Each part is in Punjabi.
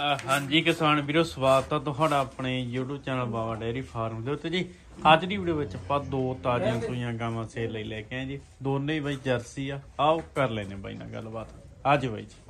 ਹਾਂਜੀ ਕਿਸਾਨ ਵੀਰੋ, ਸਵਾਗਤ ਆ ਤੁਹਾਡਾ ਆਪਣੇ YouTube channel Baba dairy farm ਦੇ ਉੱਤੇ ਜੀ। ਅੱਜ ਦੀ ਵੀਡੀਓ ਵਿੱਚ ਆਪਾਂ ਦੋ ਤਾਜ਼ੀਆਂ ਸੂਈਆਂ ਗਾਵਾਂ ਸੇਲ ਲਈ ਲੈ ਕੇ ਆਏ ਜੀ। ਦੋਨੇ ਹੀ ਬਾਈ ਜਰਸੀ ਆ। ਆਓ ਕਰ ਲੈਨੇ ਬਾਈ ਨਾਲ ਗੱਲਬਾਤ। ਅੱਜ ਬਾਈ ਜੀ।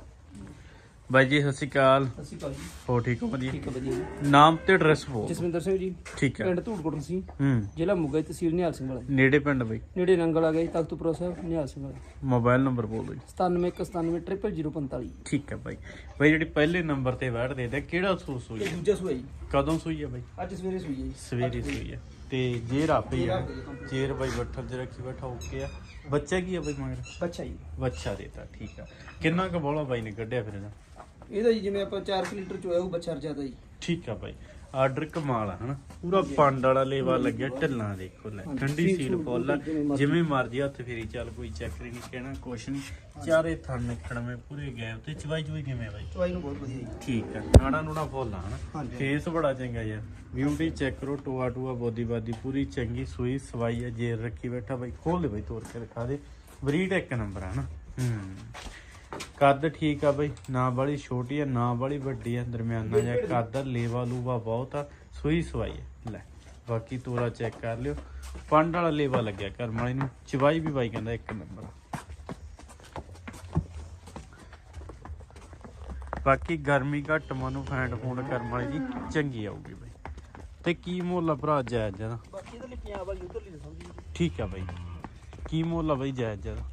ਬਾਈ ਜੀ ਸਤਿ ਸ਼੍ਰੀ ਅਕਾਲ। ਅਸੀਂ ਭਾਜੀ ਹੋ ਠੀਕ ਹੋ ਜੀ ਠੀਕ ਹੈ ਵਧੀਆ ਨਾਮ ਤੇ ਐਡਰੈਸ ਹੋ ਜਸਵਿੰਦਰ ਸਿੰਘ ਜੀ। ਠੀਕ ਹੈ ਪਿੰਡ ਧੂੜਕੋਟ ਸੀ। ਹੂੰ। ਜ਼ਿਲ੍ਹਾ ਮੁਗਾ ਤਹਿਸੀਲ ਨਿਹਾਲ ਸਿੰਘ ਵਾਲਾ ਜੀ। ਨੇੜੇ ਪਿੰਡ ਬਾਈ। ਨੇੜੇ ਨੰਗਲ ਆ ਗਿਆ ਜੀ ਤਖਤਪੁਰਾ ਸਾਹਿਬ ਨਿਹਾਲ ਸਿੰਘ ਵਾਲਾ ਮੋਬਾਈਲ ਨੰਬਰ ਬੋਲੋ ਜੀ। 97197045 ਠੀਕ ਹੈ ਬਾਈ। ਬਾਈ ਜਿਹੜੀ ਪਹਿਲੇ ਨੰਬਰ ਤੇ ਵੈਟ ਦੇ ਦੇ ਕਿਹੜਾ ਸੂ ਸੂਈ ਇਹ ਹੈ? ਦੂਜਾ ਸੂਆ ਜੀ। ਕਦੋਂ ਸੂਈ ਹੈ ਬਾਈ? ਅੱਜ ਸਵੇਰੇ ਸੂਈ ਹੈ ਜੀ। ਸਵੇਰੇ ਸੂਈ ਹੈ ਤੇ ਜੇਰ ਆਪੇ ਹੀ ਆ ਜੇਰ ਬਾਈ ਬੱਠਲ ਚ ਰੱਖੀ ਬੈਠਾ ਓਕੇ ਆ। ਬੱਚਾ ਕੀ ਆ ਬਾਈ ਮਗਰ? ਬੱਚਾ ਜੀ। ਬੱਚਾ ਦੇਤਾ ਠੀਕ ਆ। ਕਿੰਨਾ ਕੁ ਬੋਲਾ ਬਾਈ ਨੇ ਕੱਢਿਆ ਫਿਰ ਇਹਦਾ? ਇਹਦਾ ਜੀ ਜਿਵੇਂ ਆਪਾਂ 4 ਲੀਟਰ ਚੋਇਆ ਉਹ ਬੱਚਾ ਰਜਾਦਾ ਜੀ। ਠੀਕ ਆ ਬਾਈ। ਆਰਡਰ ਕਮਾਲ ਆ ਹਨਾ? ਪੂਰਾ ਪੰਡ ਵਾਲਾ ਲੇਵਾ ਲੱਗਿਆ ਢਿੱਲਾਂ ਦੇਖੋ ਲੈ ਠੰਡੀ ਸੀਲ ਫੁੱਲ ਆ। ਜਿਵੇਂ ਮਰਜ਼ੀ। ਹੱਥ ਫੇਰੀ ਚੱਲ ਕੋਈ ਚੱਕਰ ਨਹੀਂ ਕਹਿਣਾ ਕੁਛ ਨਹੀਂ। ਚਾਰੇ ਥਣ ਨਿਕੜਵੇਂ ਪੂਰੇ ਗੈਪ ਤੇ। ਚਵਾਈ ਚਵਾਈ ਕਿਵੇਂ ਬਾਈ? ਚਵਾਈ ਨੂੰ ਬਹੁਤ ਵਧੀਆ ਜੀ। ਠੀਕ ਆ ਨਾੜਾ ਨੂੜਾ ਫੁੱਲ ਆ ਹਨਾ? ਹਾਂਜੀ। ਫੇਸ ਬੜਾ ਚੰਗਾ ਯਾਰ ਬਿਊਟੀ ਚੈੱਕ ਕਰੋ ਟੋਆ ਟੋਆ ਬੋਦੀ ਬਾਦੀ ਪੂਰੀ ਚੰਗੀ ਸੂਈ ਸਵਾਈ ਆ ਜੇਰ ਰੱਖੀ ਬੈਠਾ ਬਾਈ। ਖੋਲ ਦੇ ਬਾਈ ਤੋੜ ਕੇ ਦਿਖਾ ਦੇ। ਬਰੀਡ ਇੱਕ ਨੰਬਰ ਆ ਹਨਾ? ਹੂੰ। ਕੱਦ ਠੀਕ ਆ ਬਾਈ ਨਾ ਬਾਲੀ ਛੋਟੀ ਆ ਨਾ ਬਾਲੀ ਵੱਡੀ ਆ ਦਰਮਿਆਨਾ ਜਿਹਾ ਕੱਦ ਲੇਵਾ ਲੂਵਾ ਬਹੁਤ ਆ ਸੂਈ ਸਵਾਈ ਆ। ਲੈ ਬਾਕੀ ਤੋਰਾ ਚੈੱਕ ਕਰ ਲਿਓ। ਪੰਡ ਵਾਲਾ ਲੇਵਾ ਲੱਗਿਆ ਕਰਮ ਵਾਲੀ ਨੂੰ ਚਵਾਈ ਵੀ ਬਾਈ ਕਹਿੰਦਾ ਇੱਕ ਨੰਬਰ ਬਾਕੀ ਗਰਮੀ ਘੱਟ ਮਨੂੰ ਫੈਂਟ ਫੂਡ ਕਰਮ ਵਾਲੀ ਦੀ ਚੰਗੀ ਆਊਗੀ ਬਾਈ। ਤੇ ਕੀ ਮੁੱਲ ਆ ਭਰਾ ਜਾਇਜ਼ ਜਦਾ ਬਾਕੀ ਇਹਦੇ ਲਈ ਪੰਜਾਬ ਵਾਲੀ ਉਧਰਲੀ ਦੱਸਾਂ। ਜੀ ਠੀਕ ਆ ਬਾਈ। ਕੀ ਮੁੱਲ ਆ ਬਾਈ ਜਾਇਜ਼ ਜਦਾ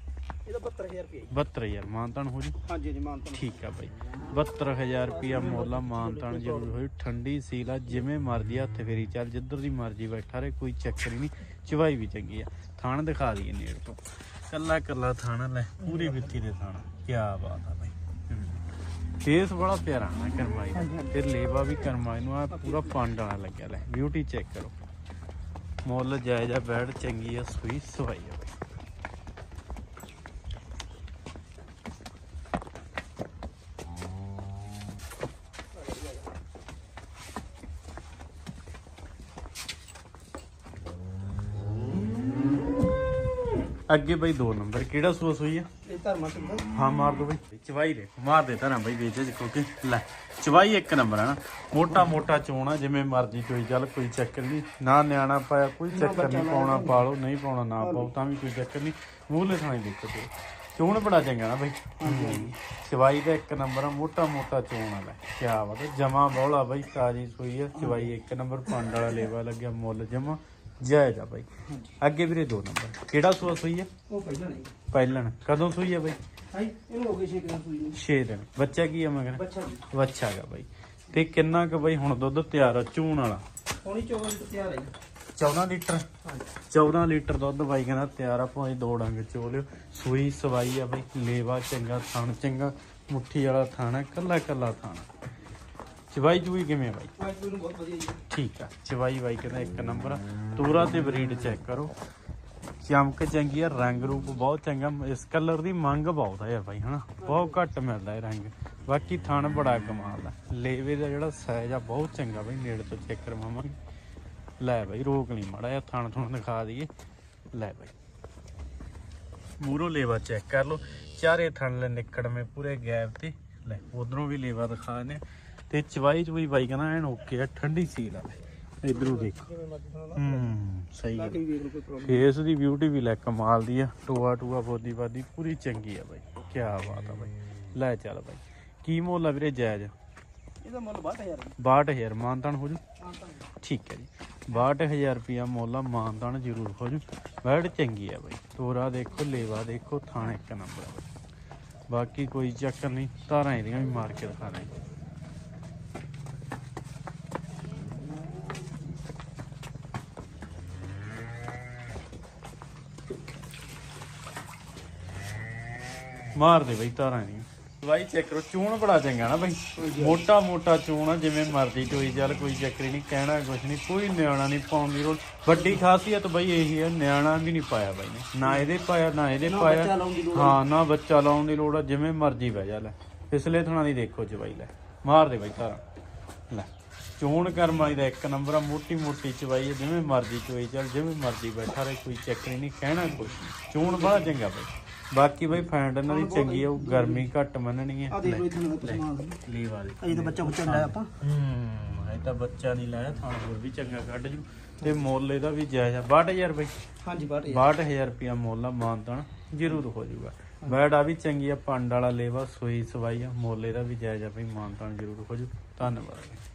ਇਹਦਾ 72000 ਰੁਪਏ 72000 ਮਾਨਤਾਨ ਹੋ ਜੀ? ਹਾਂਜੀ ਜੀ। ਮਾਨਤਾ ਠੀਕ ਆ ਬਾਈ। 72000 ਰੁਪਿਆ ਮੁੱਲ ਆ ਮਾਨਤਾਨ ਜ਼ਰੂਰ ਹੋਈ ਠੰਡੀ ਸੀਲ ਆ ਜਿਵੇਂ ਮਰਜ਼ੀ ਹੱਥ ਫੇਰੀ ਚੱਲ ਜਿੱਧਰ ਦੀ ਮਰਜ਼ੀ ਬੈਠਾ ਰਹੇ ਕੋਈ ਚੱਕਰ ਹੀ ਨਹੀਂ। ਚਵਾਈ ਵੀ ਚੰਗੀ ਆ। ਥਾਣ ਦਿਖਾ ਦਈਏ ਨੇੜ ਤੋਂ। ਕੱਲਾ ਕੱਲਾ ਥਾਣਾ ਲੈ ਪੂਰੀ ਵਿੱਥੀ ਦੇ ਥਾਣਾ ਕੀ ਬਾਤ ਆ ਬਾਈ। ਫੇਸ ਬੜਾ ਪਿਆਰਾ ਨਾ ਕਰਮਾਈ ਲੇਵਾ ਵੀ ਕਰਮਾਈ ਨੂੰ ਆ ਪੂਰਾ ਪੰਡ ਵਾਲਾ ਲੱਗਿਆ ਲੈ ਬਿਊਟੀ ਚੈੱਕ ਕਰੋ। ਮੁੱਲ ਜਾਇਜ਼ ਆ ਬੈਡ ਚੰਗੀ ਆ ਸੂਈ ਸਵਾਈ ਆ ਅੱਗੇ ਬਈ ਦੋ ਨੰਬਰ ਕਿਹੜਾ ਸੂਆ ਸੂਈ ਆ? ਇਹ ਧਰਮਾ ਸਿੰਘ ਦਾ ਹਾਂ ਮਾਰ ਦੋ ਬਈ। ਚਵਾਈ ਦੇ ਮਾਰ ਦੇ ਧਰਾਂ ਬਈ ਵੇਚ ਦੇਖੋ ਕਿ ਲੈ ਚਵਾਈ ਇੱਕ ਨੰਬਰ ਨਾ। ਮੋਟਾ ਮੋਟਾ ਚੋਣਾ ਜਿਵੇਂ ਮਰਜ਼ੀ ਕੋਈ ਚੱਲ ਕੋਈ ਚੱਕਰ ਨਹੀਂ। ਨਾ ਨਿਆਣਾ ਪਾਇਆ ਕੋਈ ਚੱਕਰ ਨਹੀਂ ਪਾਉਣਾ ਪਾਲੋ ਨਹੀਂ। ਪਾਉਣਾ ਨਾ ਪਾਓ ਤਾਂ ਵੀ ਕੋਈ ਚੱਕਰ ਨਹੀਂ। ਮੂਹਲੇ ਥਾਣੇ ਦੇਖੋ ਤੇ। ਚੋਣ ਬੜਾ ਚੰਗਾ ਨਾ ਬਈ। ਚਵਾਈ ਦਾ ਇੱਕ ਨੰਬਰ ਆ ਮੋਟਾ ਮੋਟਾ ਚੋਣ ਵਾਲਾ ਕੀ ਬਾਤ ਜਮਾ ਬੋਲਾ ਬਈ ਤਾਜੀ ਸੂਈ ਆ। ਚਵਾਈ ਇੱਕ ਨੰਬਰ ਪੰਡ ਵਾਲਾ ਲੇਵਾ ਲੱਗਿਆ ਮੁੱਲ ਜਮਾ। ਜਾਇਜ਼ ਆ ਬਾਈ। ਅੱਗੇ ਵੀਰੇ ਦੋ ਨੰਬਰ। ਕਿਹੜਾ ਸੂਆ ਸੂਈ ਆ? ਉਹ ਪਹਿਲਾਂ ਨਹੀਂ। ਪਹਿਲਣ। ਕਦੋਂ ਸੂਈ ਆ ਬਾਈ? ਹਾਈ ਇਹਨੂੰ ਹੋ ਗਏ 6 ਦਿਨ ਸੂਈ ਨੂੰ। 6 ਦਿਨ। ਬੱਚਾ ਕੀ ਆ ਮਗਰ ਬੱਚਾ ਜੀ। ਬੱਚਾ ਹੈਗਾ ਬਾਈ। ਤੇ ਕਿੰਨਾ ਕੁ ਬਾਈ ਹੁਣ ਦੁੱਧ ਤਿਆਰ ਆ ਚੂਣ ਵਾਲਾ? ਹੁਣੀ 24 ਲੀਟਰ ਤਿਆਰ ਹੈ ਜੀ। 14 ਲੀਟਰ? ਹਾਂਜੀ। 14 ਲੀਟਰ ਦੁੱਧ ਬਾਈ ਕਹਿੰਦਾ ਤਿਆਰ ਆ ਭਾਵੇਂ ਦੋ ਡੰਗ ਚੋ ਲਿਓ। ਸੂਈ ਸਵਾਈ ਆ ਬਾਈ। ਲੇਵਾ ਚੰਗਾ ਥਣ ਚੰਗਾ ਮੁੱਠੀ ਵਾਲਾ ਥਾਣਾ ਕੱਲਾ ਕੱਲਾ ਥਾਣਾ ਚਵਾਈ ਚੂਈ ਕਿਵੇਂ ਆ ਬਾਈ? ਚਵਾਈ ਨੂੰ ਬਹੁਤ ਵਧੀਆ ਜੀ। ਠੀਕ ਆ ਚਵਾਈ ਬਾਈ ਕਹਿੰਦਾ ਇੱਕ ਨੰਬਰ ਆ। ਤੂਰਾ ਤੇ ਬਰੀਡ ਚੈੱਕ ਕਰੋ। ਚਮਕ ਚੰਗੀ ਆ ਰੰਗ ਰੂਪ ਬਹੁਤ ਚੰਗਾ। ਇਸ ਕਲਰ ਦੀ ਮੰਗ ਬਹੁਤ ਆ ਯਾਰ ਬਾਈ ਹਨਾ? ਬਹੁਤ ਘੱਟ ਮਿਲਦਾ ਇਹ ਰੰਗ। ਬਾਕੀ ਥਣ ਬੜਾ ਕਮਾਲ ਦਾ ਲੇਵੇ ਦਾ ਜਿਹੜਾ ਸਾਈਜ਼ ਆ ਬਹੁਤ ਚੰਗਾ ਬਾਈ ਨੇੜੇ ਤੋਂ ਚੈੱਕ ਕਰਵਾਵਾਂਗੇ। ਲੈ ਬਾਈ ਰੋਕ ਨਹੀਂ ਮਾੜਾ ਜਿਹਾ ਥਣ ਥਣ ਦਿਖਾ ਦਈਏ। ਲੈ ਬਾਈ। ਮੂਰੋ ਲੇਵਾ ਚੈੱਕ ਕਰ ਲਓ। ਚਾਰੇ ਥਣ ਲੈ ਨਿਕੜਵੇਂ ਪੂਰੇ ਗੈਪ ਤੇ। ਲੈ ਉਧਰੋਂ ਵੀ ਲੇਵਾ ਦਿਖਾ ਨੇ ਤੇ ਚਵਾਈ ਚਵਾਈ ਬਾਈ ਕਹਿੰਦਾ ਐਨ ਓਕੇ ਆ ਠੰਡੀ ਸੀਲ ਆ ਇਧਰੋਂ ਦੇਖੋ। ਹੂੰ ਸਹੀ ਹੈ ਫੇਸ ਦੀ ਬਿਊਟੀ ਵੀ ਲੈ ਕਮਾਲ ਦੀ ਆ ਟੋਆ ਟੋਆ ਬੋਦੀ ਬਾਦੀ ਪੂਰੀ ਚੰਗੀ ਆ ਬਾਈ। ਕੀ ਬਾਤ ਆ ਬਾਈ। ਲੈ ਚੱਲ ਬਾਈ। ਕੀ ਮੁੱਲ ਆ ਵੀਰੇ ਜਾਇਜ਼? ਇਹਦਾ ਮੁੱਲ 62000 ਹੈ 62000 ਮਾਨਤਾਨ ਹੋ ਜੂ? ਠੀਕ ਹੈ ਜੀ। 62000 ਰੁਪਿਆ ਮੁੱਲ ਆ ਮਾਨਤਾਨ ਜ਼ਰੂਰ ਹੋ ਜੂ। ਬੈਡ ਚੰਗੀ ਆ ਬਾਈ। ਤੋਰਾ ਦੇਖੋ ਲੇਵਾ ਦੇਖੋ ਥਾਣ ਇੱਕ ਨੰਬਰ ਆ ਬਾਕੀ ਕੋਈ ਚੱਕਰ ਨਹੀਂ ਧਾਰਾਂ ਇਹਦੀਆਂ ਵੀ ਮਾਰ ਕੇ ਦਿਖਾ ਮਾਰ ਦੇ ਬਈ ਧਾਰਾਂ ਨਹੀਂ ਬਾਈ ਚੈੱਕ ਕਰੋ ਚੂਣ ਬੜਾ ਚੰਗਾ ਨਾ ਬਾਈ। ਮੋਟਾ ਮੋਟਾ ਚੂਣ ਆ ਜਿਵੇਂ ਮਰਜ਼ੀ ਚੋਈ ਚੱਲ ਕੋਈ ਚੱਕਰ ਨਹੀਂ ਕਹਿਣਾ ਕੁਛ ਨਹੀਂ ਕੋਈ ਨਿਆਣਾ ਨਹੀਂ ਪਾਉਣ ਦੀ ਲੋੜ। ਵੱਡੀ ਖਾਸੀਅਤ ਬਈ ਇਹੀ ਹੈ ਨਿਆਣਾ ਵੀ ਨਹੀਂ ਪਾਇਆ ਬਾਈ ਨੇ। ਨਾ ਇਹਦੇ ਪਾਇਆ ਨਾ ਇਹਦੇ ਪਾਇਆ। ਹਾਂ ਨਾ ਬੱਚਾ ਲਾਉਣ ਦੀ ਲੋੜ ਆ ਜਿਵੇਂ ਮਰਜ਼ੀ ਬਹਿ ਜਾ ਲੈ। ਪਿਛਲੇ ਥਣਾ ਦੀ ਦੇਖੋ ਚਵਾਈ ਲੈ। ਮਾਰ ਦੇ ਬਾਈ ਧਾਰਾਂ ਲੈ ਚੋਣ ਕਰਮਾਈ ਦਾ ਇੱਕ ਨੰਬਰ ਆ ਮੋਟੀ ਮੋਟੀ ਚਵਾਈ ਹੈ ਜਿਵੇਂ ਮਰਜ਼ੀ ਚੋਈ ਚੱਲ ਜਿਵੇਂ ਮਰਜ਼ੀ ਬੈਠਾ ਰਹੇ ਕੋਈ ਚੱਕਰ ਨਹੀਂ ਕਹਿਣਾ ਕੁਛ ਚੋਣ ਬੜਾ ਚੰਗਾ ਬਾਈ। ਬਾਕੀ ਬਈ ਫੈਂਡ ਇਹਨਾਂ ਦੀ ਚੰਗੀ ਆ ਉਹ ਗਰਮੀ ਘੱਟ ਮੰਨਣੀ ਆ। ਹੈ ਦੇਖ ਲਓ ਇਦਾਂ ਦਾ ਸਮਾਨ। ਲੀਵ ਵਾਲੀ। ਅਜੇ ਤਾਂ ਬੱਚਾ ਬੁੱਚਾ ਲਾਇਆ ਆਪਾਂ। ਹੂੰ ਇਹ ਤਾਂ ਬੱਚਾ ਨਹੀਂ ਲਾਇਆ ਥਾਣ ਹੋਰ ਵੀ ਚੰਗਾ ਕੱਢ ਜੂ। ਤੇ ਮੁੱਲ ਇਹਦਾ ਵੀ ਜਾਇਜ਼ ਆ। 62000 ਬਈ। ਹਾਂਜੀ ਬਾਟ 62000 ਰੁਪਿਆ ਮੁੱਲ ਆ ਮਾਨਤਨ। ਜ਼ਰੂਰ ਹੋ ਜਾਊਗਾ ਬੈਡ ਆ ਵੀ ਚੰਗੀ ਆ ਪੰਡ ਵਾਲਾ ਲੇਵਾ ਸੋਈ ਸਵਾਈ ਆ। ਮੁੱਲ ਇਹਦਾ ਵੀ ਜਾਇਜ਼ ਆ ਬਈ ਮਾਨਤਨ ਜ਼ਰੂਰ ਹੋ ਜੂ। ਧੰਨਵਾਦ।